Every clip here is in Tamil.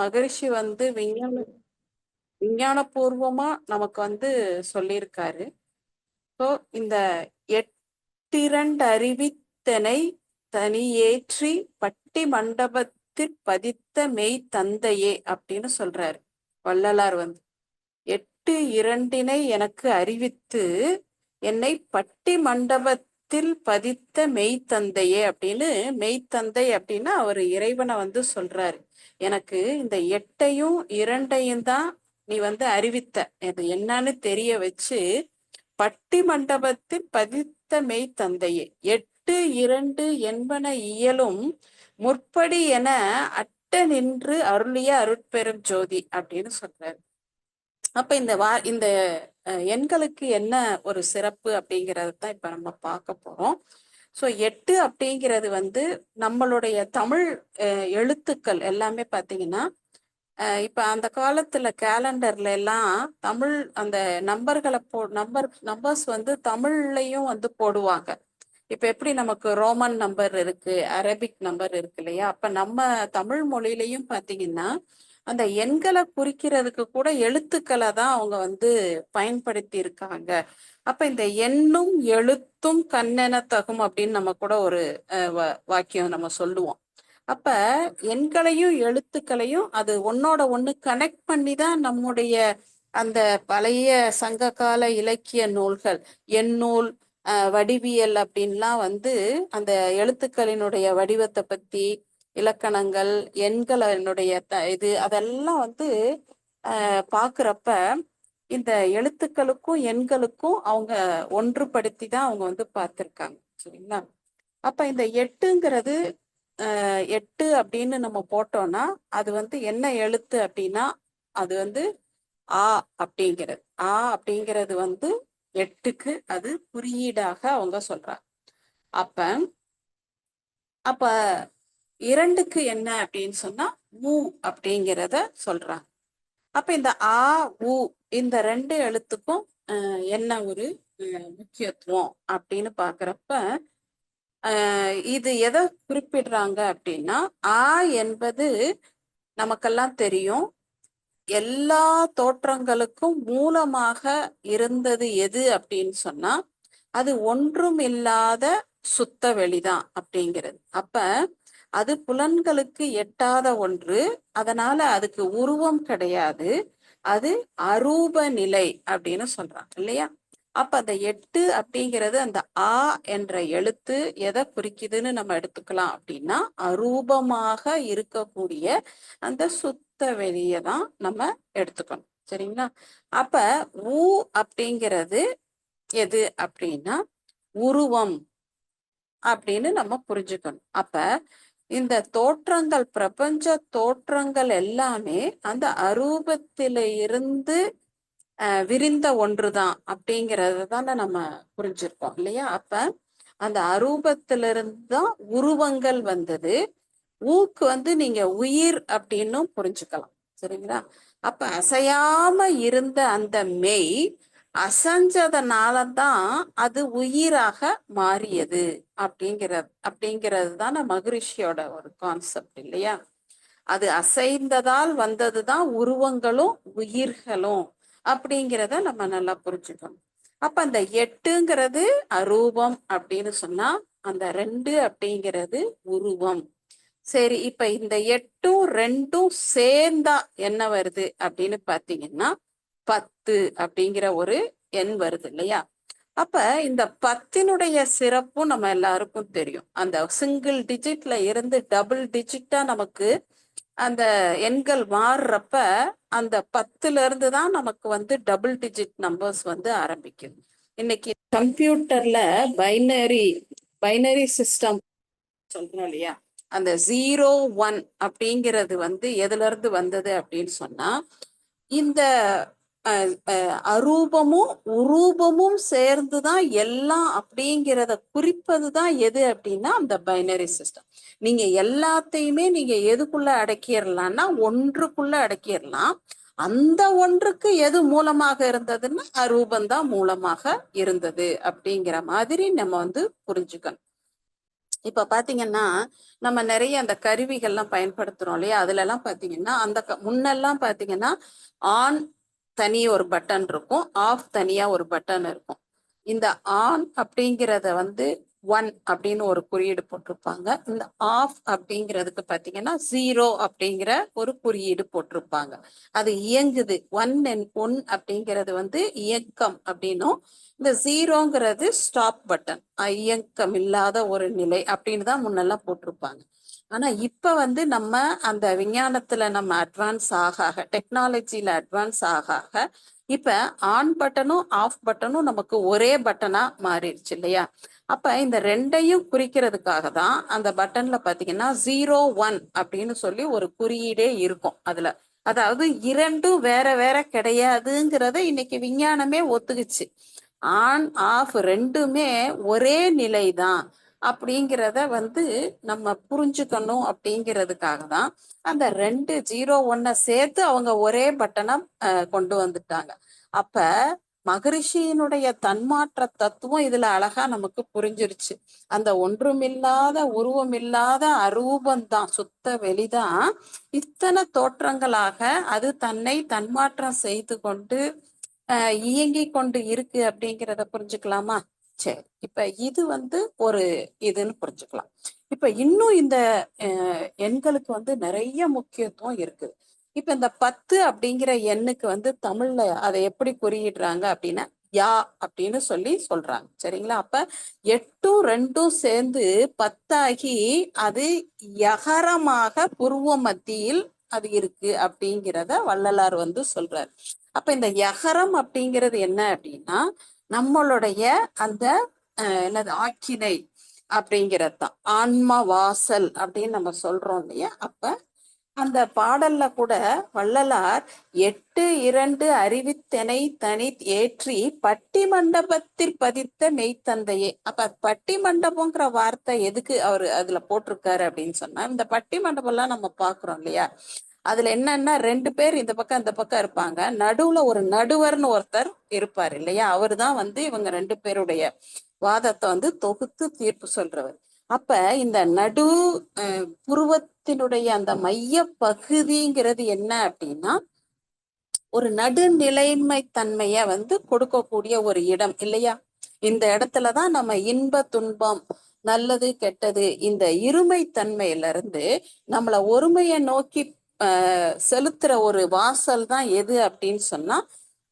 மகரிஷி வந்து விஞ்ஞான விஞ்ஞானபூர்வமா நமக்கு வந்து சொல்லியிருக்காரு. ஸோ இந்த எட்டிரண்டு அறிவித்தனை தனியேற்றி பட்டி மண்டபத்தில் பதித்த மெய் தந்தையே அப்படின்னு சொல்றாரு வள்ளலார் வந்து. எட்டு இரண்டினை எனக்கு அறிவித்து என்னை பட்டி மண்டபத்தில் பதித்த மெய்த்தந்தையே அப்படின்னு மெய்த்தந்தை அப்படின்னா அவர் இறைவனை வந்து சொல்றாரு. எனக்கு இந்த எட்டையும் இரண்டையும் தான் நீ வந்து அறிவித்த. இது என்னன்னு தெரிய வச்சு பட்டி மண்டபத்தில் பதித்த மெய் தந்தையே. எட்டு இரண்டு என்பன இயலும் முற்படி என அட்ட நின்று அருளிய அருட்பெரும் ஜோதி அப்படின்னு சொல்றாரு. அப்ப இந்த வா இந்த எண்களுக்கு என்ன ஒரு சிறப்பு அப்படிங்கறது தான் இப்ப நம்ம பார்க்க போறோம். ஸோ எட்டு அப்படிங்கிறது வந்து நம்மளுடைய தமிழ் எழுத்துக்கள் எல்லாமே பார்த்தீங்கன்னா இப்ப அந்த காலத்துல கேலண்டர்ல எல்லாம் தமிழ் அந்த நம்பர்களை போ நம்பர் நம்பர்ஸ் வந்து தமிழ்லையும் வந்து போடுவாங்க. இப்ப எப்படி நமக்கு ரோமன் நம்பர் இருக்கு அரபிக் நம்பர் இருக்கு இல்லையா? அப்ப நம்ம தமிழ் மொழியிலையும் பாத்தீங்கன்னா அந்த எண்களை குறிக்கிறதுக்கு கூட எழுத்துக்களை தான் அவங்க வந்து பயன்படுத்தி இருக்காங்க அப்ப இந்த எண்ணும் எழுத்தும் கண்ணென தகும் அப்படின்னு நம்ம கூட ஒரு வாக்கியம் நம்ம சொல்லுவோம். அப்ப எண்களையும் எழுத்துக்களையும் அது ஒன்னோட ஒண்ணு கனெக்ட் பண்ணி தான் நம்முடைய அந்த பழைய சங்ககால இலக்கிய நூல்கள் எண்ணூல் வடிவியல் அப்படின்லாம் வந்து அந்த எழுத்துக்களினுடைய வடிவத்தை பத்தி இலக்கணங்கள் எண்களினுடைய த இது அதெல்லாம் வந்து பாக்குறப்ப இந்த எழுத்துக்களுக்கும் எண்களுக்கும் அவங்க ஒன்றுபடுத்தி தான் அவங்க வந்து பார்த்துருக்காங்க. சரிங்களா? அப்ப இந்த எட்டுங்கிறது எட்டு அப்படின்னு நம்ம போட்டோம்னா அது வந்து என்ன எழுத்து அப்படின்னா அது வந்து ஆ அப்படிங்கிறது. ஆ அப்படிங்கிறது வந்து எட்டுக்கு அது குறியீடாக அவங்க சொல்றாங்க. அப்ப அப்ப இரண்டுக்கு என்ன அப்படின்னு சொன்னா ஊ அப்படிங்கிறத சொல்றாங்க. அப்ப இந்த ஆ உ இந்த ரெண்டு எழுத்துக்கும் என்ன ஒரு முக்கியத்துவம் அப்படின்னு பாக்குறப்ப இது எதை குறிப்பிடுறாங்க அப்படின்னா ஆ என்பது நமக்கெல்லாம் தெரியும். எல்லா தோற்றங்களுக்கும் மூலமாக இருந்தது எது அப்படின்னு சொன்னா அது ஒன்றும் இல்லாத சுத்த வெளிதான் அப்படிங்கிறது. அப்ப அது புலன்களுக்கு எட்டாத ஒன்று. அதனால அதுக்கு உருவம் கிடையாது. அது அரூப நிலை அப்படின்னு சொல்றாங்க இல்லையா? அப்ப அந்த எட்டு அப்படிங்கிறது அந்த ஆ என்ற எழுத்து எதை குறிக்குதுன்னு நம்ம எடுத்துக்கலாம் அப்படின்னா அரூபமாக இருக்கக்கூடிய அந்த சுத்த வெளியை தான் நம்ம எடுத்துக்கணும். சரிங்களா? அப்ப ஊ அப்படிங்கிறது எது அப்படின்னா உருவம் அப்படின்னு நம்ம புரிஞ்சுக்கணும். அப்ப இந்த தோற்றங்கள் பிரபஞ்ச தோற்றங்கள் எல்லாமே அந்த அரூபத்தில இருந்து விரிந்த ஒன்றுதான் அப்படிங்கறத தானே நம்ம புரிஞ்சிருக்கோம் இல்லையா? அப்ப அந்த அரூபத்திலிருந்து தான் உருவங்கள் வந்தது. ஊக்கு வந்து நீங்க உயிர் அப்படின்னும் புரிஞ்சுக்கலாம். சரிங்களா? அப்ப அசையாம இருந்த அந்த மெய் அசைஞ்சதுனாலதான் அது உயிராக மாறியது. அப்படிங்கிறது அப்படிங்கிறது தான் மகரிஷியோட ஒரு கான்செப்ட் இல்லையா? அது அசைந்ததால் வந்ததுதான் உருவங்களும் உயிர்களும் அப்படிங்கிறத நம்ம நல்லா புரிஞ்சுக்கணும். அப்ப அந்த எட்டுங்கிறது அரூபம் அப்படின்னு சொன்னா அந்த ரெண்டு அப்படிங்கிறது உருவம். சரி இப்ப இந்த எட்டும் ரெண்டும் சேர்ந்தா என்ன வருது அப்படின்னு பாத்தீங்கன்னா பத்து அப்படிங்கிற ஒரு எண் வருது இல்லையா? அப்ப இந்த பத்தினுடைய சிறப்பும் நம்ம எல்லாருக்கும் தெரியும். அந்த சிங்கிள் டிஜிட்ல இருந்து டபுள் டிஜிட்டா நமக்கு அந்த எண்கள் மாறுறப்ப அந்த பத்துல இருந்து தான் நமக்கு வந்து டபுள் டிஜிட் நம்பர்ஸ் வந்து ஆரம்பிக்குது. இன்னைக்கு கம்ப்யூட்டர்ல பைனரி பைனரி சிஸ்டம் சொல்றோம் இல்லையா? அந்த ஜீரோ ஒன் அப்படிங்கிறது வந்து எதுல இருந்து வந்தது அப்படின்னு சொன்னா இந்த அரூபமும் உரூபமும் சேர்ந்துதான் எல்லாம் அப்படிங்கிறத குறிப்பது தான் எது அப்படின்னா அந்த பைனரி சிஸ்டம் நீங்க எல்லாத்தையுமே நீங்க எதுக்குள்ள அடக்கிடலாம்னா ஒன்றுக்குள்ள அடக்கிடலாம் அந்த ஒன்றுக்கு எது மூலமாக இருந்ததுன்னா அரூபந்தான் மூலமாக இருந்தது அப்படிங்கிற மாதிரி நம்ம வந்து புரிஞ்சுக்கணும். இப்ப பாத்தீங்கன்னா நம்ம நிறைய அந்த கருவிகள்லாம் பயன்படுத்துறோம் இல்லையா? அதுல எல்லாம் பாத்தீங்கன்னா அந்த முன்னெல்லாம் பாத்தீங்கன்னா ஆண் தனி ஒரு பட்டன் இருக்கும். ஆஃப் தனியா ஒரு பட்டன் இருக்கும். இந்த ஆன் அப்படிங்கிறத வந்து ஒன் அப்படின்னு ஒரு குறியீடு போட்டிருப்பாங்க. இந்த ஆஃப் அப்படிங்கிறதுக்கு பாத்தீங்கன்னா ஜீரோ அப்படிங்கிற ஒரு குறியீடு போட்டிருப்பாங்க. அது இயங்குது. ஒன் அண்ட் ஒன் அப்படிங்கிறது வந்து இயக்கம் அப்படின்னும். இந்த ஜீரோங்கிறது ஸ்டாப் பட்டன் இயக்கம் இல்லாத ஒரு நிலை அப்படின்னு தான் முன்னெல்லாம் போட்டிருப்பாங்க. ஆனா இப்ப வந்து நம்ம அந்த விஞ்ஞானத்துல நம்ம அட்வான்ஸ் ஆக ஆக டெக்னாலஜில அட்வான்ஸ் ஆக ஆக இப்ப ஆன் பட்டனும் ஆஃப் பட்டனும் நமக்கு ஒரே பட்டனா மாறிடுச்சு இல்லையா? அப்ப இந்த ரெண்டையும் குறிக்கிறதுக்காக தான் அந்த பட்டன்ல பாத்தீங்கன்னா ஜீரோ ஒன் அப்படின்னு சொல்லி ஒரு குறியீடே இருக்கும் அதுல. அதாவது இரண்டும் வேற வேற கிடையாதுங்கிறத இன்னைக்கு விஞ்ஞானமே ஒத்துக்குச்சு. ஆன் ஆஃப் ரெண்டுமே ஒரே நிலை தான் அப்படிங்கிறத வந்து நம்ம புரிஞ்சுக்கணும் அப்படிங்கிறதுக்காக தான் அந்த ரெண்டு ஜீரோ ஒன்னை சேர்த்து அவங்க ஒரே பட்டனை கொண்டு வந்துட்டாங்க. அப்ப மகரிஷியினுடைய தன்மாற்ற தத்துவம் இதுல அழகா நமக்கு புரிஞ்சிருச்சு. அந்த ஒன்றுமில்லாத உருவமில்லாத அரூபந்தான் சுத்த வெளிதான் இத்தனை தோற்றங்களாக அது தன்னை தன்மாற்றம் செய்து கொண்டு ஆஹ் இயங்கிக் கொண்டு இருக்கு அப்படிங்கிறத புரிஞ்சுக்கலாமா? சரி இப்ப இது வந்து ஒரு இதுன்னு புரிஞ்சுக்கலாம். இப்ப இன்னும் இந்த எண்களுக்கு வந்து நிறைய முக்கியத்துவம் இருக்குது இப்ப இந்த பத்து அப்படிங்கிற எண்ணுக்கு வந்து தமிழ்ல அதை எப்படி குறியிடுறாங்க அப்படின்னா யா அப்படின்னு சொல்லி சொல்றாங்க. சரிங்களா? அப்ப எட்டும் ரெண்டும் சேர்ந்து பத்தாகி அது யகரமாக புருவ மத்தியில் அது இருக்கு அப்படிங்கிறத வள்ளலார் வந்து சொல்றாரு. அப்ப இந்த யகரம் அப்படிங்கிறது என்ன அப்படின்னா நம்மளுடைய அந்த என்னது ஆக்கினை அப்படிங்கிறது தான் வாசல் அப்படின்னு நம்ம சொல்றோம் இல்லையா? அப்ப அந்த பாடல்ல கூட வள்ளலார் எட்டு இரண்டு அறிவித்தனை தனி ஏற்றி பட்டி மண்டபத்தில் பதித்த மெய்த்தந்தையே. அப்ப பட்டி மண்டபங்கிற வார்த்தை எதுக்கு அவரு அதுல போட்டிருக்காரு அப்படின்னு சொன்னா இந்த பட்டி மண்டபம்லாம் நம்ம பாக்குறோம் இல்லையா? அதுல என்னன்னா ரெண்டு பேர் இந்த பக்கம் இந்த பக்கம் இருப்பாங்க. நடுவுல ஒரு நடுவர்னு ஒருத்தர் இருப்பார் இல்லையா? அவரு தான் வந்து இவங்க ரெண்டு பேருடைய வாதத்தை வந்து தொகுத்து தீர்ப்பு சொல்றவர். அப்ப இந்த நடு புருவத்தினுடைய அந்த மைய பகுதிங்கிறது என்ன அப்படின்னா ஒரு நடுநிலைமை தன்மைய வந்து கொடுக்கக்கூடிய ஒரு இடம் இல்லையா? இந்த இடத்துலதான் நம்ம இன்ப துன்பம் நல்லது கெட்டது இந்த இருமை தன்மையில இருந்து நம்மள ஒருமையை நோக்கி செலுத்துற ஒரு வாசல் தான் எது அப்படின்னு சொன்னா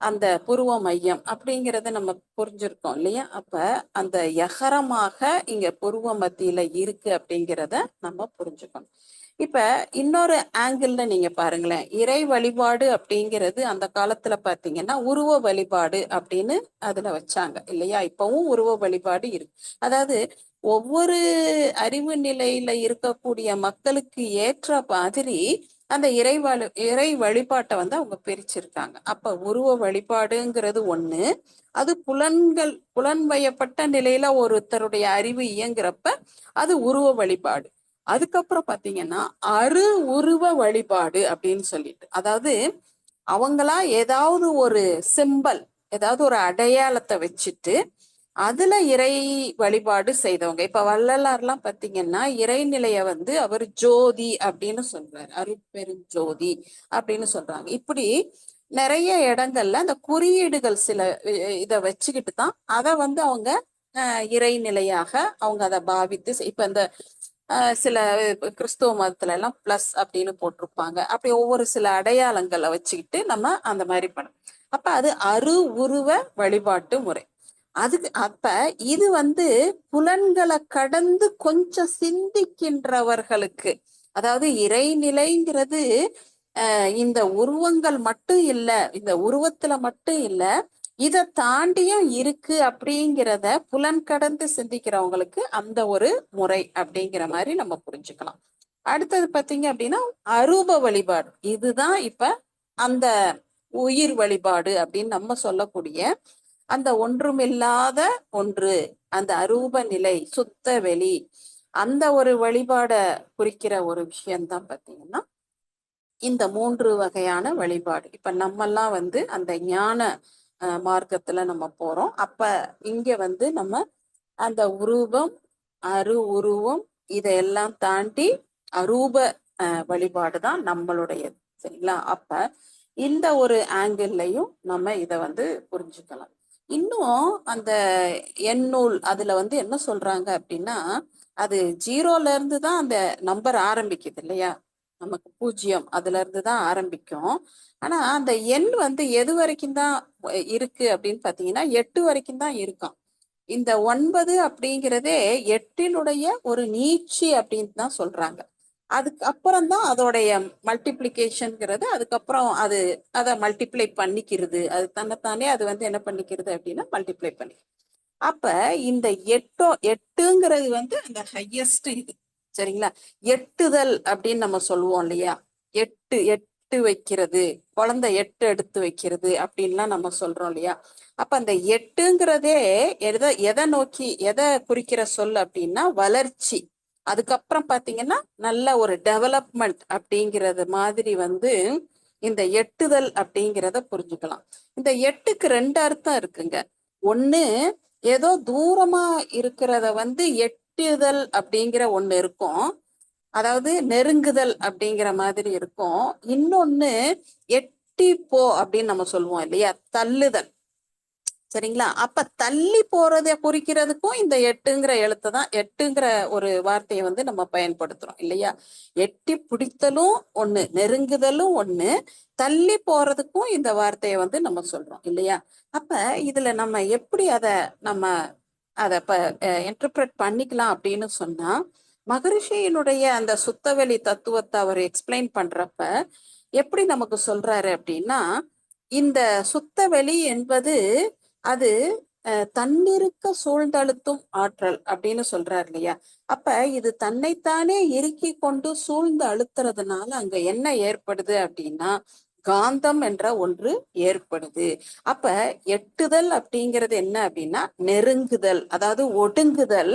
அந்த புருவ மையம் அப்படிங்கிறத நம்ம புரிஞ்சிருக்கோம் இல்லையா? அப்ப அந்த யகரமாக இங்க புருவ மத்தியில இருக்கு அப்படிங்கிறத நம்ம புரிஞ்சுக்கணும். இப்ப இன்னொரு ஆங்கிள் நீங்க பாருங்களேன். இறை வழிபாடு அப்படிங்கிறது அந்த காலத்துல பாத்தீங்கன்னா உருவ வழிபாடு அப்படின்னு அதுல வச்சாங்க இல்லையா? இப்பவும் உருவ வழிபாடு இருக்கு. அதாவது ஒவ்வொரு அறிவு நிலையில இருக்கக்கூடிய மக்களுக்கு ஏற்ற மாதிரி அந்த இறை வழி இறை வழிபாட்டை வந்து அவங்க பிரிச்சிருக்காங்க. அப்ப உருவ வழிபாடுங்கிறது ஒண்ணு. அது புலன்கள் புலன்வயப்பட்ட நிலையில ஒருத்தருடைய அறிவு இயங்குறப்ப அது உருவ வழிபாடு. அதுக்கப்புறம் பாத்தீங்கன்னா அரு உருவ வழிபாடு அப்படின்னு சொல்லிட்டு. அதாவது அவங்களா ஏதாவது ஒரு சிம்பல் ஏதாவது ஒரு அடையாளத்தை வச்சுட்டு அதுல இறை வழிபாடு செய்தவங்க. இப்ப வள்ளலார்லாம் பாத்தீங்கன்னா இறைநிலைய வந்து அவர் ஜோதி அப்படின்னு சொல்றாரு. அருட்பெரும் ஜோதி அப்படின்னு சொல்றாங்க. இப்படி நிறைய இடங்கள்ல அந்த குறியீடுகள் சில இதை இத வச்சுக்கிட்டு தான் அதை வந்து அவங்க இறைநிலையாக அவங்க அதை பாவித்து இப்ப இந்த சில கிறிஸ்துவ மதத்துல எல்லாம் பிளஸ் அப்படின்னு போட்டிருப்பாங்க. அப்படி ஒவ்வொரு சில அடையாளங்களை வச்சுக்கிட்டு நம்ம அந்த மாதிரி பண்ணோம் அப்ப அது அரு உருவ வழிபாட்டு முறை. அதுக்கு அப்ப இது வந்து புலன்களை கடந்து கொஞ்சம் சிந்திக்கின்றவர்களுக்கு அதாவது இறைநிலைங்கிறது அஹ், இந்த உருவங்கள் மட்டும் இல்ல இந்த உருவத்துல மட்டும் இல்ல இதை தாண்டியும் இருக்கு அப்படிங்கிறத புலன் கடந்து சிந்திக்கிறவங்களுக்கு அந்த ஒரு முறை அப்படிங்கிற மாதிரி நம்ம புரிஞ்சுக்கலாம். அடுத்தது பாத்தீங்க அப்படின்னா அரூப வழிபாடு. இதுதான் இப்ப அந்த உயிர் வழிபாடு அப்படின்னு நம்ம சொல்லக்கூடிய அந்த ஒன்றுமில்லாத ஒன்று அந்த அரூப நிலை சுத்த வெளி அந்த ஒரு வழிபாட குறிக்கிற ஒரு விஷயம்தான் பார்த்தீங்கன்னா இந்த மூன்று வகையான வழிபாடு. இப்ப நம்மெல்லாம் வந்து அந்த ஞான மார்க்கத்துல நம்ம போறோம். அப்ப இங்க வந்து நம்ம அந்த உருவம் அரு உருவம் இதையெல்லாம் தாண்டி அரூப வழிபாடு தான் நம்மளுடையது சரிங்களா? அப்ப இந்த ஒரு ஆங்கிள்லையும் நம்ம இதை வந்து புரிஞ்சுக்கலாம். இன்னும் அந்த எண்ணூல் அதுல வந்து என்ன சொல்றாங்க அப்படின்னா அது ஜீரோல இருந்து தான் அந்த நம்பர் ஆரம்பிக்குது இல்லையா? நமக்கு பூஜ்ஜியம் அதுல இருந்து தான் ஆரம்பிக்கும். ஆனா அந்த எண் வந்து எது வரைக்கும் தான் இருக்கு அப்படின்னு பாத்தீங்கன்னா எட்டு வரைக்கும் தான் இருக்காம். இந்த ஒன்பது அப்படிங்கிறதே எட்டினுடைய ஒரு நீட்சி அப்படின்னு தான் சொல்றாங்க. அதுக்கு அப்புறம் தான் அதோடைய மல்டிப்ளிகேஷன்ங்கிறது அதுக்கப்புறம் அது அதை மல்டிப்ளை பண்ணிக்கிறது. அது தன்னைத்தானே அது வந்து என்ன பண்ணிக்கிறது அப்படின்னா மல்டிப்ளை பண்ணி. அப்ப இந்த எட்டோ எட்டுங்கிறது வந்து அந்த ஹையஸ்ட் இது. சரிங்களா? எட்டுதல் அப்படின்னு நம்ம சொல்லுவோம் இல்லையா? எட்டு எட்டு வைக்கிறது. குழந்தை எட்டு எடுத்து வைக்கிறது அப்படின்லாம் நம்ம சொல்றோம் இல்லையா? அப்ப அந்த எட்டுங்கிறதே எதை எதை நோக்கி எதை குறிக்கிற சொல் அப்படின்னா வளர்ச்சி. அதுக்கப்புறம் பாத்தீங்கன்னா நல்ல ஒரு டெவலப்மெண்ட் அப்படிங்கிறது மாதிரி வந்து இந்த எட்டுதல் அப்படிங்கிறத புரிஞ்சுக்கலாம். இந்த எட்டுக்கு ரெண்டு அர்த்தம் இருக்குங்க. ஒண்ணு ஏதோ தூரமா இருக்கிறத வந்து எட்டுதல் அப்படிங்கிற ஒண்ணு இருக்கும். அதாவது நெருங்குதல் அப்படிங்கிற மாதிரி இருக்கும். இன்னொன்னு எட்டி போ அப்படின்னு நம்ம சொல்லுவோம் இல்லையா? தள்ளுதல். சரிங்களா? அப்ப தள்ளி போறதை குறிக்கிறதுக்கும் இந்த எட்டுங்கிற எழுத்து தான் எட்டுங்கிற ஒரு வார்த்தையை வந்து நம்ம பயன்படுத்துறோம் இல்லையா? எட்டி பிடித்தலும் ஒண்ணு நெருங்குதலும் ஒண்ணு தள்ளி போறதுக்கும் இந்த வார்த்தையை வந்து நம்ம சொல்றோம் இல்லையா? அப்ப இதுல நம்ம எப்படி அதை நம்ம அதை ப இன்டர்பிரட் பண்ணிக்கலாம் அப்படின்னு சொன்னா மகரிஷியினுடைய அந்த சுத்தவெளி தத்துவத்தை அவர் எக்ஸ்பிளைன் பண்றப்ப எப்படி நமக்கு சொல்றாரு அப்படின்னா இந்த சுத்தவெளி என்பது அது அஹ், தன்னிருக்க சூழ்ந்தழுத்தும் ஆற்றல் அப்படின்னு சொல்றாரு இல்லையா? அப்ப இது தன்னைத்தானே இறுக்கி கொண்டு சூழ்ந்து அழுத்துறதுனால அங்க என்ன ஏற்படுது அப்படின்னா காந்தம் என்ற ஒன்று ஏற்படுது. அப்ப எட்டுதல் அப்படிங்கிறது என்ன அப்படின்னா நெருங்குதல் அதாவது ஒடுங்குதல்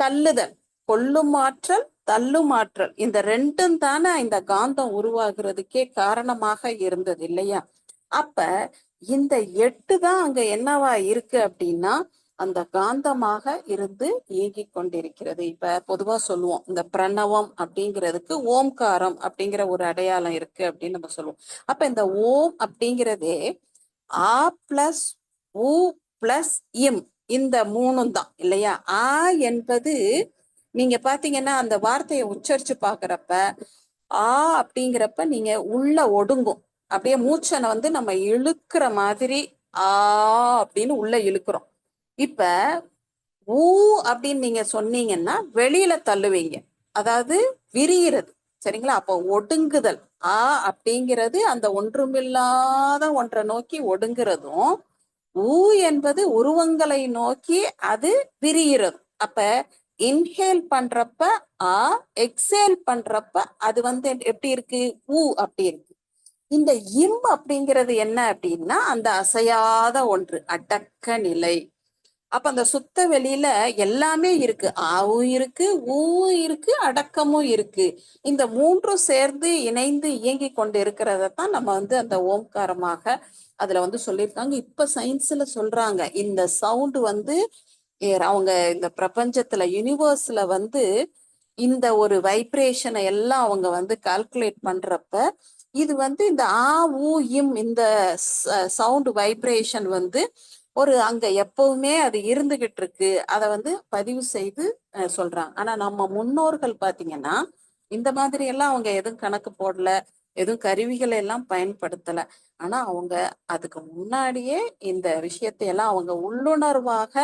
தள்ளுதல் கொல்லும் ஆற்றல் தள்ளும் ஆற்றல். இந்த ரெண்டும் தானே இந்த காந்தம் உருவாகிறதுக்கே காரணமாக இருந்தது இல்லையா? அப்ப இந்த எட்டு தான் அங்க என்னவா இருக்கு அப்படின்னா அந்த காந்தமாக இருந்து இயங்கிக் கொண்டிருக்கிறது. இப்ப பொதுவா சொல்லுவோம் இந்த பிரணவம் அப்படிங்கிறதுக்கு ஓம்காரம் அப்படிங்கிற ஒரு அடையாளம் இருக்கு அப்படின்னு நம்ம சொல்லுவோம். அப்ப இந்த ஓம் அப்படிங்கிறதே ஆ பிளஸ் உ பிளஸ் இம் இந்த மூணும் தான் இல்லையா? ஆ என்பது நீங்க பாத்தீங்கன்னா அந்த வார்த்தையை உச்சரிச்சு பாக்குறப்ப ஆ அப்படிங்கிறப்ப நீங்க உள்ள ஒடுங்கும். அப்படியே மூச்சனை வந்து நம்ம இழுக்கிற மாதிரி ஆ அப்படின்னு உள்ள இழுக்கிறோம். இப்ப ஊ அப்படின்னு நீங்க சொன்னீங்கன்னா வெளியில தள்ளுவீங்க. அதாவது விரிகிறது. சரிங்களா? அப்போ ஒடுங்குதல். ஆ அப்படிங்கிறது அந்த ஒன்றுமில்லாத ஒன்றை நோக்கி ஒடுங்குறதும் ஊ என்பது உருவங்களை நோக்கி அது விரிகிறது. அப்ப இன்ஹேல் பண்றப்ப ஆ எக்ஸேல் பண்றப்ப அது வந்து எப்படி இருக்கு? ஊ அப்படி இருக்கு. இந்த இம் அப்படிங்கிறது என்ன அப்படின்னா அந்த அசையாத ஒன்று அடக்க நிலை. அப்ப அந்த சுத்த வெளியில எல்லாமே இருக்கு. ஆவும் இருக்கு ஊவும் இருக்கு அடக்கமும் இருக்கு. இந்த மூன்றும் சேர்ந்து இணைந்து இயங்கி கொண்டு இருக்கிறத தான் நம்ம வந்து அந்த ஓம்காரமாக அதுல வந்து சொல்லியிருக்காங்க. இப்ப சயின்ஸ்ல சொல்றாங்க. இந்த சவுண்ட் வந்து அவங்க இந்த பிரபஞ்சத்துல யூனிவர்ஸ்ல வந்து இந்த ஒரு வைப்ரேஷனை எல்லாம் அவங்க வந்து கால்குலேட் பண்றப்ப இது வந்து இந்த ஆ ஊ இம் இந்த சவுண்ட் வைப்ரேஷன் வந்து ஒரு அங்க எப்பவுமே அது இருந்துகிட்டு இருக்கு. அதை வந்து பதிவு செய்து சொல்றாங்க. ஆனா நம்ம முன்னோர்கள் பாத்தீங்கன்னா இந்த மாதிரி எல்லாம் அவங்க எதுவும் கணக்கு போடல எதுவும் கருவிகளை எல்லாம் பயன்படுத்தல. ஆனா அவங்க அதுக்கு முன்னாடியே இந்த விஷயத்தை எல்லாம் அவங்க உள்ளுணர்வாக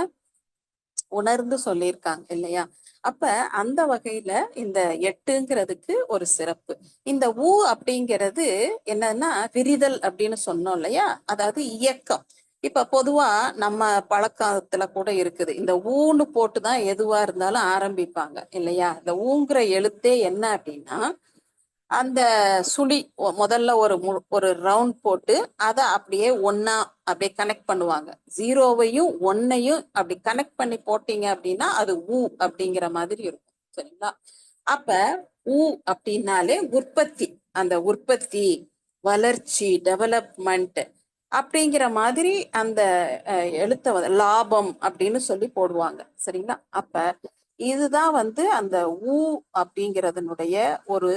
உணர்ந்து சொல்லியிருக்காங்க இல்லையா? அப்ப அந்த வகையில இந்த எட்டுங்கிறதுக்கு ஒரு சிறப்பு. இந்த ஊ அப்படிங்கிறது என்னன்னா விரிதல் அப்படின்னு சொன்னோம் இல்லையா? அதாவது இயக்கம். இப்ப பொதுவா நம்ம பழக்கத்துல கூட இருக்குது. இந்த ஊன்னு போட்டுதான் எதுவா இருந்தாலும் ஆரம்பிப்பாங்க இல்லையா? இந்த ஊங்கிற எழுத்தே என்ன அப்படின்னா அந்த சுழி முதல்ல ஒரு மு- ஒரு ரவுண்ட் போட்டு அதை அப்படியே ஒன்னா அப்படியே கனெக்ட் பண்ணுவாங்க. ஜீரோவையும் ஒன்னையும் அப்படி கனெக்ட் பண்ணி போட்டீங்க அப்படின்னா அது ஊ அப்படிங்கிற மாதிரி இருக்கும். சரிங்களா? அப்ப ஊ அப்படின்னாலே உற்பத்தி அந்த உற்பத்தி வளர்ச்சி டெவலப்மெண்ட் அப்படிங்கிற மாதிரி அந்த எழுத்த லாபம் அப்படின்னு சொல்லி போடுவாங்க. சரிங்களா? அப்ப இதுதான் வந்து அந்த ஊ அப்படிங்கிறதனுடைய ஒரு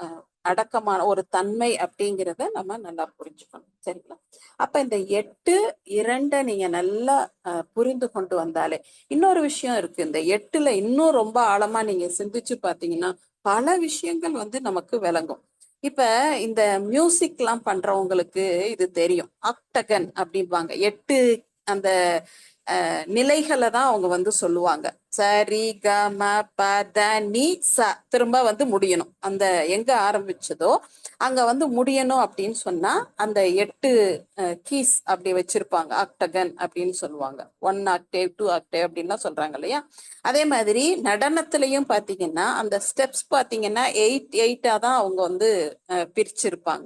அஹ், அடக்கமான ஒரு தன்மை அப்படிங்கிறத நம்ம நல்லா புரிஞ்சுக்கணும். சரிங்களா? அப்ப இந்த எட்டு இரண்டை நீங்க நல்லா அஹ், புரிந்து கொண்டு வந்தாலே இன்னொரு விஷயம் இருக்கு. இந்த எட்டுல இன்னும் ரொம்ப ஆழமா நீங்க சிந்திச்சு பாத்தீங்கன்னா பல விஷயங்கள் வந்து நமக்கு விளங்கும். இப்ப இந்த மியூசிக் எல்லாம் பண்றவங்களுக்கு இது தெரியும். ஆக்டகன் அப்படிம்பாங்க. எட்டு அந்த நிலைகளை தான் அவங்க வந்து சொல்லுவாங்க. சரி க ம ப த நீ ச திரும்ப வந்து முடியணும். அந்த எங்க ஆரம்பிச்சதோ அங்க வந்து முடியணும் அப்படின்னு சொன்னா அந்த எட்டு கீஸ் அப்படி வச்சிருப்பாங்க. ஆக்டகன் அப்படின்னு சொல்லுவாங்க. ஒன் ஆக்டேவ் டூ ஆக்டேவ் அப்படின்லாம் சொல்றாங்க இல்லையா? அதே மாதிரி நடனத்திலையும் பாத்தீங்கன்னா அந்த ஸ்டெப்ஸ் பாத்தீங்கன்னா எயிட் எயிட்டா தான் அவங்க வந்து பிரிச்சிருப்பாங்க.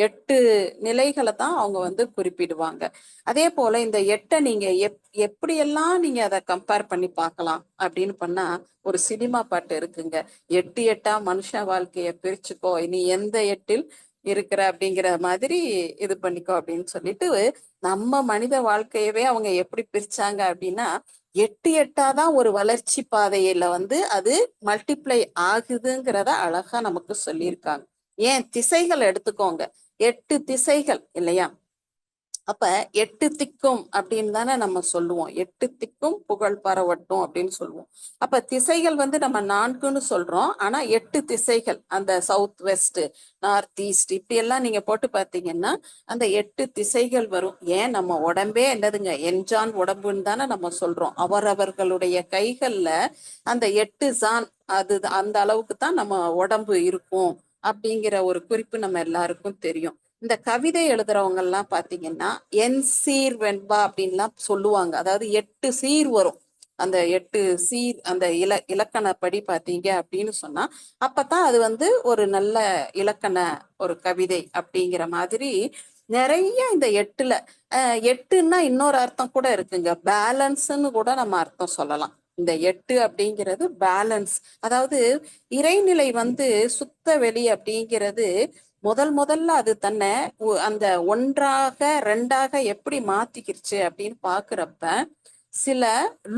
எட்டு நிலைகளை தான் அவங்க வந்து குறிப்பிடுவாங்க. அதே போல இந்த எட்டை நீங்க எப் எப்படியெல்லாம் நீங்க அதை கம்பேர் பண்ணி பார்க்கலாம் அப்படின்னு பண்ணா ஒரு சினிமா பாட்டு இருக்குங்க. எட்டு எட்டா மனுஷ வாழ்க்கைய பிரிச்சுக்கோ நீ எந்த எட்டில் இருக்கிற அப்படிங்கிற மாதிரி இது பண்ணிக்கோ அப்படின்னு சொல்லிட்டு நம்ம மனித வாழ்க்கையவே அவங்க எப்படி பிரிச்சாங்க அப்படின்னா எட்டு எட்டாதான் ஒரு வளர்ச்சி பாதையில வந்து அது மல்டிப்ளை ஆகுதுங்கிறத அழகா நமக்கு சொல்லியிருக்காங்க. ஏன்? திசைகள் எடுத்துக்கோங்க. எட்டு திசைகள் இல்லையா? அப்ப எட்டு திக்கும் அப்படின்னு தானே நம்ம சொல்லுவோம். எட்டு திக்கும் புகழ் பரவட்டும் அப்படின்னு சொல்லுவோம். அப்ப திசைகள் வந்து நம்ம நான்குன்னு சொல்றோம். ஆனா எட்டு திசைகள் அந்த சவுத் வெஸ்ட் நார்த் ஈஸ்ட் இப்படி எல்லாம் நீங்க போட்டு பார்த்தீங்கன்னா அந்த எட்டு திசைகள் வரும். ஏன்? நம்ம உடம்பே என்னதுங்க? என்ஜான் உடம்புன்னு தானே நம்ம சொல்றோம். அவரவர்களுடைய கைகள்ல அந்த எட்டு ஜான் அது அந்த அளவுக்கு தான் நம்ம உடம்பு இருக்கும். அப்படிங்கிற ஒரு குறிப்பு நம்ம எல்லாருக்கும் தெரியும். இந்த கவிதை எழுதுறவங்க எல்லாம் பாத்தீங்கன்னா என் சீர் வெண்பா அப்படின்லாம் சொல்லுவாங்க. அதாவது எட்டு சீர் வரும். அந்த எட்டு சீர் அந்த இல இலக்கணப்படி பாத்தீங்க அப்படின்னு சொன்னா அப்பதான் அது வந்து ஒரு நல்ல இலக்கண ஒரு கவிதை அப்படிங்கிற மாதிரி நிறைய இந்த எட்டுல எட்டுன்னா இன்னொரு அர்த்தம் கூட இருக்குங்க. பேலன்ஸ்ன்னு கூட நம்ம அர்த்தம் சொல்லலாம். இந்த எட்டு அப்படிங்கிறது பேலன்ஸ் அதாவது இறைநிலை வந்து சுத்த வெளி அப்படிங்கிறது முதல் முதல்ல அது தன்னை அந்த ஒன்றாக ரெண்டாக எப்படி மாத்திக்கிருச்சு அப்படின்னு பாக்குறப்ப சில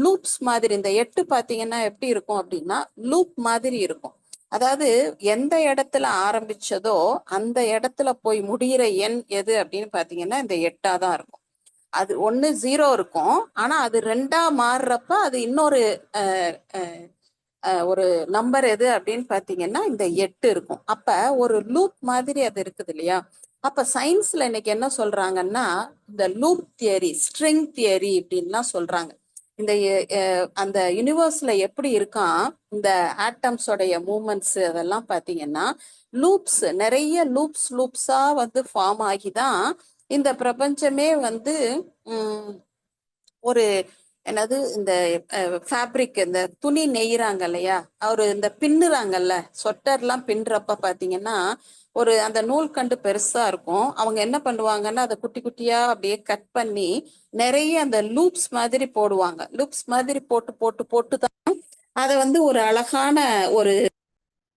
லூப்ஸ் மாதிரி இந்த எட்டு பாத்தீங்கன்னா எப்படி இருக்கும் அப்படின்னா லூப் மாதிரி இருக்கும். அதாவது எந்த இடத்துல ஆரம்பிச்சதோ அந்த இடத்துல போய் முடியிற எண் எது அப்படின்னு பாத்தீங்கன்னா இந்த எட்டா தான் இருக்கும். அது ஒண்ணு ஜீரோ இருக்கும். ஆனா அது ரெண்டா மாறுறப்ப அது இன்னொரு ஒரு நம்பர் எது அப்படின்னு பாத்தீங்கன்னா இந்த எட்டு இருக்கும். அப்ப ஒரு லூப் மாதிரி அது இருக்குது இல்லையா? அப்ப சயின்ஸ்ல இன்னைக்கு என்ன சொல்றாங்கன்னா இந்த லூப் தியரி ஸ்ட்ரிங் தியரி அப்படின்லாம் சொல்றாங்க. இந்த அந்த யூனிவர்ஸ்ல எப்படி இருக்கான் இந்த ஆட்டம்ஸோடைய மூமெண்ட்ஸ் அதெல்லாம் பாத்தீங்கன்னா லூப்ஸ் நிறைய லூப்ஸ் லூப்ஸா வந்து ஃபார்ம் ஆகிதான் இந்த பிரபஞ்சமே வந்து உம் ஒரு என்னது இந்த ஃபேப்ரிக் இந்த துணி நெய்யறாங்க இல்லையா? அவரு இந்த பின்னுறாங்கல்ல சொட்டர்லாம் பின்னுறப்ப பாத்தீங்கன்னா ஒரு அந்த நூல் கண்டு பெருசா இருக்கும். அவங்க என்ன பண்ணுவாங்கன்னா அதை குட்டி குட்டியா அப்படியே கட் பண்ணி நிறைய அந்த லூப்ஸ் மாதிரி போடுவாங்க. லூப்ஸ் மாதிரி போட்டு போட்டு போட்டு தான் அதை வந்து ஒரு அழகான ஒரு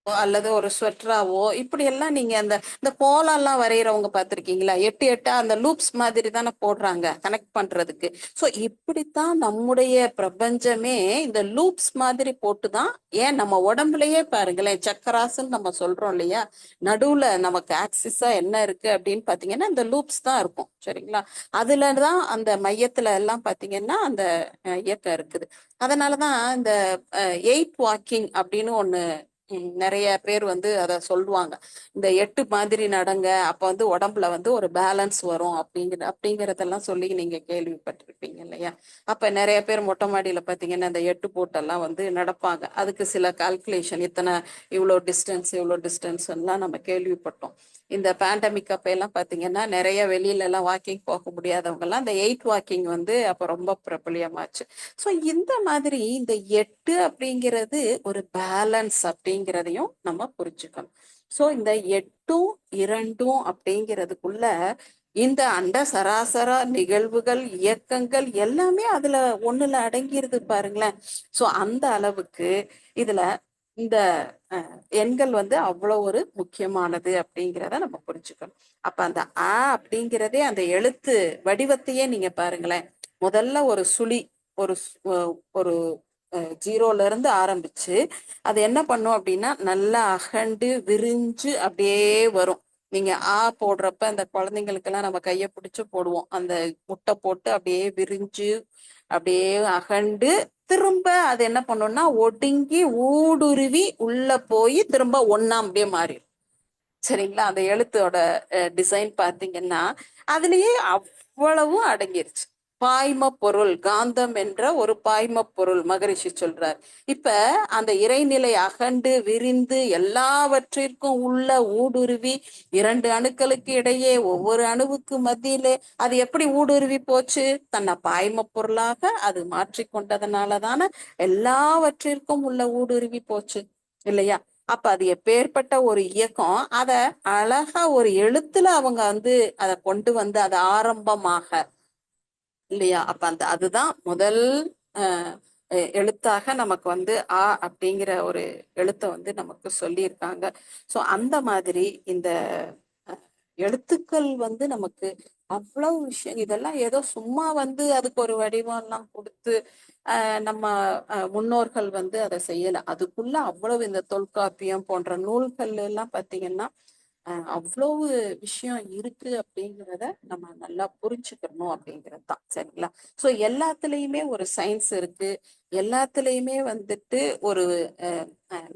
அல்லது ஒரு ஸ்வெட்டராவோ இப்படி எல்லாம் நீங்க அந்த இந்த கோலம்லாம் வரைகிறவங்க பார்த்துருக்கீங்களா? எட்டு எட்டா அந்த லூப்ஸ் மாதிரி தானே போடுறாங்க கனெக்ட் பண்றதுக்கு. ஸோ இப்படித்தான் நம்முடைய பிரபஞ்சமே இந்த லூப்ஸ் மாதிரி போட்டு தான் ஏன் நம்ம உடம்புலயே பாருங்களேன் சக்கராசுன்னு நம்ம சொல்றோம் இல்லையா? நடுவுல நமக்கு ஆக்சிஸா என்ன இருக்கு அப்படின்னு பாத்தீங்கன்னா இந்த லூப்ஸ் தான் இருக்கும் சரிங்களா? அதுல தான் அந்த மையத்துல எல்லாம் பாத்தீங்கன்னா அந்த இயக்கம் இருக்குது. அதனாலதான் இந்த எயிட் வாக்கிங் அப்படின்னு ஒண்ணு நிறைய பேர் வந்து அத சொல்லுவாங்க. இந்த எட்டு மாதிரி நடங்க அப்ப வந்து உடம்புல வந்து ஒரு பேலன்ஸ் வரும் அப்படிங்கிற அப்படிங்கறதெல்லாம் சொல்லி நீங்க கேள்விப்பட்டிருப்பீங்க இல்லையா? அப்ப நிறைய பேர் மொட்டை மாடியில பாத்தீங்கன்னா இந்த எட்டு போட்டெல்லாம் வந்து நடப்பாங்க. அதுக்கு சில கால்குலேஷன் இத்தனை இவ்வளோ டிஸ்டன்ஸ் இவ்வளோ டிஸ்டன்ஸ் எல்லாம் நம்ம கேள்விப்பட்டோம். இந்த பேண்டமிக் அப்ப எல்லாம் பாத்தீங்கன்னா நிறைய வெளியில எல்லாம் வாக்கிங் போக முடியாதவங்க எல்லாம் இந்த எயிட் வாக்கிங் வந்து அப்ப ரொம்ப பிரபலியமாச்சு. ஸோ இந்த மாதிரி இந்த எட்டு அப்படிங்கிறது ஒரு பேலன்ஸ் அப்படிங்கிறதையும் நம்ம புரிஞ்சுக்கணும். ஸோ இந்த எட்டும் இரண்டும் அப்படிங்கிறதுக்குள்ள இந்த அண்ட சராசர நிகழ்வுகள் இயக்கங்கள் எல்லாமே அதுல ஒண்ணுல அடங்கிருது பாருங்களேன். ஸோ அந்த அளவுக்கு இதுல இந்த எண்கள் வந்து அவ்வளோ ஒரு முக்கியமானது அப்படிங்கிறத நம்ம புரிஞ்சுக்கணும். அப்ப அந்த ஆ அப்படிங்கிறதே அந்த எழுத்து வடிவத்தையே நீங்க பாருங்களேன். முதல்ல ஒரு சுழி ஒரு ஒரு ஜீரோல இருந்து ஆரம்பிச்சு அது என்ன பண்ணும் அப்படின்னா நல்லா அகண்டு விரிஞ்சு அப்படியே வரும். நீங்க ஆ போடுறப்ப அந்த குழந்தைங்களுக்கெல்லாம் நம்ம கையை பிடிச்சு போடுவோம். அந்த முட்டை போட்டு அப்படியே விரிஞ்சு அப்படியே அகண்டு திரும்ப அது என்ன பண்ணும்னா ஒடுங்கி ஊடுருவி உள்ள போய் திரும்ப ஒண்ணா அப்படியே மாறிடும். சரிங்களா? அந்த எழுத்தோட டிசைன் பார்த்தீங்கன்னா அதுலயே அவ்வளவும் அடங்கிருச்சு. பாய்ம பொருள் காந்தம் என்ற ஒரு பாய்ம பொருள் மகரிஷி சொல்றார். இப்ப அந்த இறைநிலை அகண்டு விரிந்து எல்லாவற்றிற்கும் உள்ள ஊடுருவி இரண்டு அணுக்களுக்கு இடையே ஒவ்வொரு அணுவுக்கு மத்தியிலே அது எப்படி ஊடுருவி போச்சு? தன்னை பாய்ம பொருளாக அது மாற்றிக்கொண்டதுனாலதான எல்லாவற்றிற்கும் உள்ள ஊடுருவி போச்சு இல்லையா? அப்ப அது எப்பேற்பட்ட ஒரு இயக்கம் அத அழகா ஒரு எழுத்துல அவங்க வந்து அதை கொண்டு வந்து அதை ஆரம்பமாக இல்லையா? அப்ப அந்த அதுதான் முதல் எழுத்தாக நமக்கு வந்து ஆ அப்படிங்கிற ஒரு எழுத்தை வந்து நமக்கு சொல்லியிருக்காங்க. ஸோ அந்த மாதிரி இந்த எழுத்துக்கள் வந்து நமக்கு அவ்வளவு விஷயம் இதெல்லாம் ஏதோ சும்மா வந்து அதுக்கு ஒரு வடிவம் எல்லாம் கொடுத்து நம்ம முன்னோர்கள் வந்து அதை செய்யல. அதுக்குள்ள அவ்வளவு இந்த தொல்காப்பியம் போன்ற நூல்கள் எல்லாம் பார்த்தீங்கன்னா அவ்வளவு விஷயம் இருக்கு அப்படிங்கிறத நம்ம நல்லா புரிஞ்சுக்கணும் அப்படிங்கிறது தான் சரிங்களா? ஸோ எல்லாத்துலேயுமே ஒரு சயின்ஸ் இருக்கு. எல்லாத்துலேயுமே வந்துட்டு ஒரு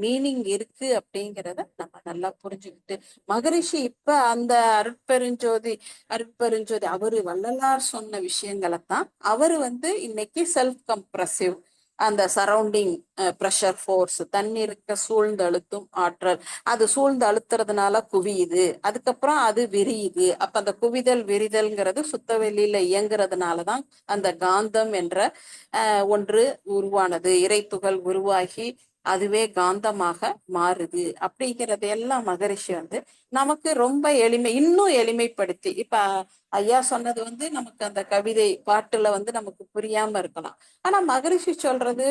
மீனிங் இருக்கு அப்படிங்கிறத நம்ம நல்லா புரிஞ்சுக்கிட்டு மகரிஷி இப்ப அந்த அருட்பெருஞ்சோதி அருட்பெருஞ்சோதி அவரு வள்ளலார் சொன்ன விஷயங்களை தான் அவரு வந்து இன்னைக்கு செல்ஃப் கம்ப்ரசிவ் அந்த சரௌண்டிங் ப்ரெஷர் ஃபோர்ஸ் தண்ணீருக்கு சூழ்ந்து அழுத்தும் ஆற்றல். அது சூழ்ந்து அழுத்துறதுனால குவியுது. அதுக்கப்புறம் அது விரியுது. அப்ப அந்த குவிதல் விரிதல்ங்கிறது சுத்த வெளியில இயங்குறதுனாலதான் அந்த காந்தம் என்ற ஒன்று உருவானது. இறைத்துகள் உருவாகி அதுவே காந்தமாக மாறுது. அப்படிங்கிறது எல்லாம் மகரிஷி வந்து நமக்கு ரொம்ப எளிமை இன்னும் எளிமைப்படுத்தி இப்ப ஐயா சொன்னது வந்து நமக்கு அந்த கவிதை பாட்டுல வந்து நமக்கு புரியாம இருக்கலாம். ஆனா மகரிஷி சொல்றது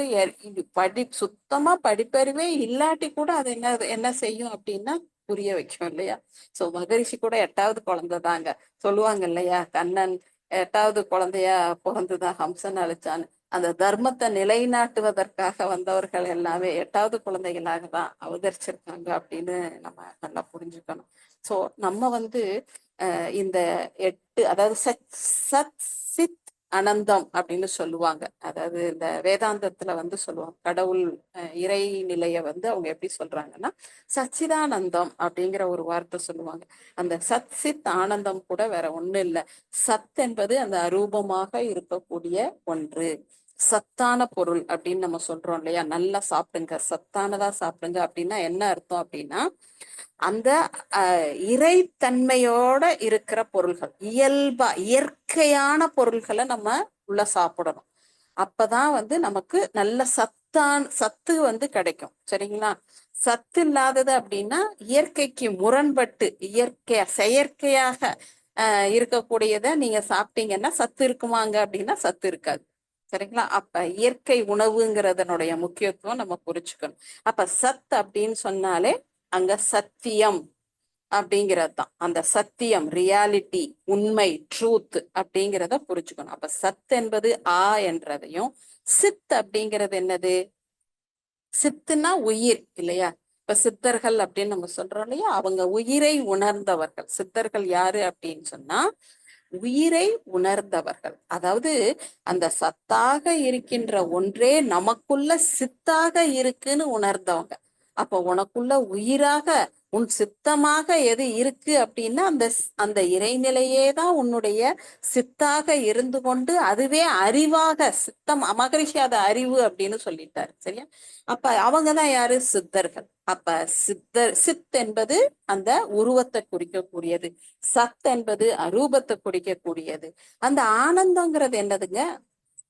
படி சுத்தமா படிப்பறிவே இல்லாட்டி கூட அது என்ன என்ன செய்யும் அப்படின்னா புரிய வைக்கும் இல்லையா? சோ மகரிஷி கூட எட்டாவது குழந்தை தாங்க. சொல்லுவாங்க இல்லையா? கண்ணன் எட்டாவது குழந்தையா பிறந்துதான் ஹம்சன் அழைச்சான்னு. அந்த தர்மத்தை நிலைநாட்டுவதற்காக வந்தவர்கள் எல்லாமே எட்டாவது குழந்தைகளாக தான் அவதரிச்சிருக்காங்க அப்படின்னு நம்ம நல்லா புரிஞ்சுக்கணும். சோ நம்ம வந்து இந்த எட்டு அதாவது சத் சத் சித் அனந்தம் அப்படின்னு சொல்லுவாங்க. அதாவது இந்த வேதாந்தத்துல வந்து சொல்லுவாங்க. கடவுள் இறை நிலைய வந்து அவங்க எப்படி சொல்றாங்கன்னா சச்சிதானந்தம் அப்படிங்கிற ஒரு வார்த்தை சொல்லுவாங்க. அந்த சத் சித் ஆனந்தம் கூட வேற ஒண்ணு இல்லை. சத் என்பது அந்த அரூபமாக இருக்கக்கூடிய ஒன்று. சத்தான பொருள் அப்படின்னு நம்ம சொல்றோம் இல்லையா? நல்லா சாப்பிடுங்க. சத்தானதா சாப்பிடுங்க. அப்படின்னா என்ன அர்த்தம் அப்படின்னா அந்த இறைத்தன்மையோட இருக்கிற பொருள்கள் இயல்பா இயற்கையான பொருள்களை நம்ம உள்ள சாப்பிடணும். அப்பதான் வந்து நமக்கு நல்ல சத்தான் சத்து வந்து கிடைக்கும். சரிங்களா? சத்து இல்லாதது அப்படின்னா இயற்கைக்கு முரண்பட்டு இயற்கையா செயற்கையாக இருக்கக்கூடியத நீங்க சாப்பிட்டீங்கன்னா சத்து இருக்குமாங்க அப்படின்னா சத்து இருக்காது. சரிங்களா? அப்ப இயற்கை உணவுங்கிறதனுடைய முக்கியத்துவம் நம்ம புரிச்சுக்கணும் அப்ப சத் அப்படின்னு சொன்னாலே அங்க சத்தியம் அப்படிங்கிறது தான். அந்த சத்தியம் ரியாலிட்டி உண்மை ட்ரூத் அப்படிங்கிறத புரிச்சுக்கணும் அப்ப சத் என்பது ஆ என்றதையும் சித் அப்படிங்கிறது என்னது? சித்துனா உயிர் இல்லையா? இப்ப சித்தர்கள் அப்படின்னு நம்ம சொல்றோம் இல்லையா? அவங்க உயிரை உணர்ந்தவர்கள். சித்தர்கள் யாரு அப்படின்னு சொன்னா உயிரை உணர்ந்தவர்கள். அதாவது அந்த சத்தாக இருக்கின்ற ஒன்றே நமக்குள்ள சித்தாக இருக்குன்னு உணர்ந்தவங்க. அப்ப உனக்குள்ள உயிராக உன் சித்தமாக எது இருக்கு அப்படின்னா அந்த அந்த இறைநிலையே தான் உன்னுடைய சித்தாக இருந்து கொண்டு அதுவே அறிவாக சித்தம் மகரிஷி அதை அறிவு அப்படின்னு சொல்லிட்டாரு சரியா? அப்ப அவங்கதான் யாரு? சித்தர்கள். அப்ப சித்தர் சித் என்பது அந்த உருவத்தை குறிக்கக்கூடியது. சத் என்பது அரூபத்தை குறிக்கக்கூடியது. அந்த ஆனந்தங்கிறது என்னதுங்க?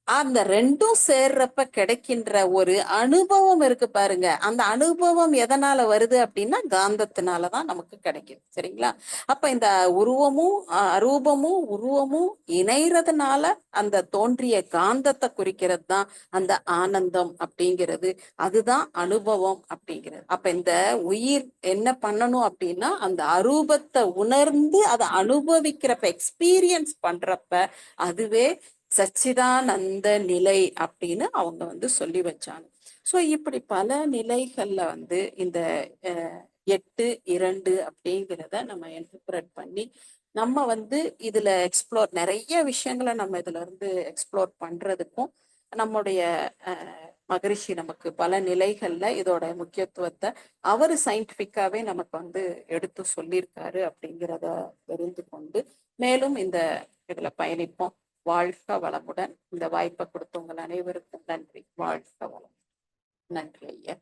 அந்த ரெண்டும் சேர்றப்ப கிடைக்கின்ற ஒரு அனுபவம் இருக்கு பாருங்க. அந்த அனுபவம் எதனால வருது அப்படின்னா காந்தத்தினாலதான் நமக்கு கிடைக்குது. சரிங்களா? அப்ப இந்த உருவமும் அரூபமும் உருவமும் இணைறதுனால அந்த தோன்றிய காந்தத்தை குறிக்கிறது தான் அந்த ஆனந்தம் அப்படிங்கிறது. அதுதான் அனுபவம் அப்படிங்கிறது. அப்ப இந்த உயிர் என்ன பண்ணணும் அப்படின்னா அந்த அரூபத்தை உணர்ந்து அதை அனுபவிக்கிறப்ப எக்ஸ்பீரியன்ஸ் பண்றப்ப அதுவே சச்சிதானந்த நிலை அப்படின்னு அவங்க வந்து சொல்லி வச்சாங்க. ஸோ இப்படி பல நிலைகள்ல வந்து இந்த எட்டு இரண்டு அப்படிங்கிறத நம்ம இன்டர்பிரட் பண்ணி நம்ம வந்து இதுல எக்ஸ்ப்ளோர் நிறைய விஷயங்களை நம்ம இதுல இருந்து எக்ஸ்ப்ளோர் பண்றதுக்கும் நம்முடைய அஹ், மகரிஷி நமக்கு பல நிலைகள்ல இதோட முக்கியத்துவத்தை அவர் சயின்டிபிக்காவே நமக்கு வந்து எடுத்து சொல்லியிருக்காரு அப்படிங்கிறத தெரிந்து கொண்டு மேலும் இந்த இதுல பயணிப்போம். வாழ்க வளமுடன். இந்த வாய்ப்பை கொடுத்தவங்கள் அனைவருக்கும் நன்றி. வாழ்க வளம் நன்றி ஐயா.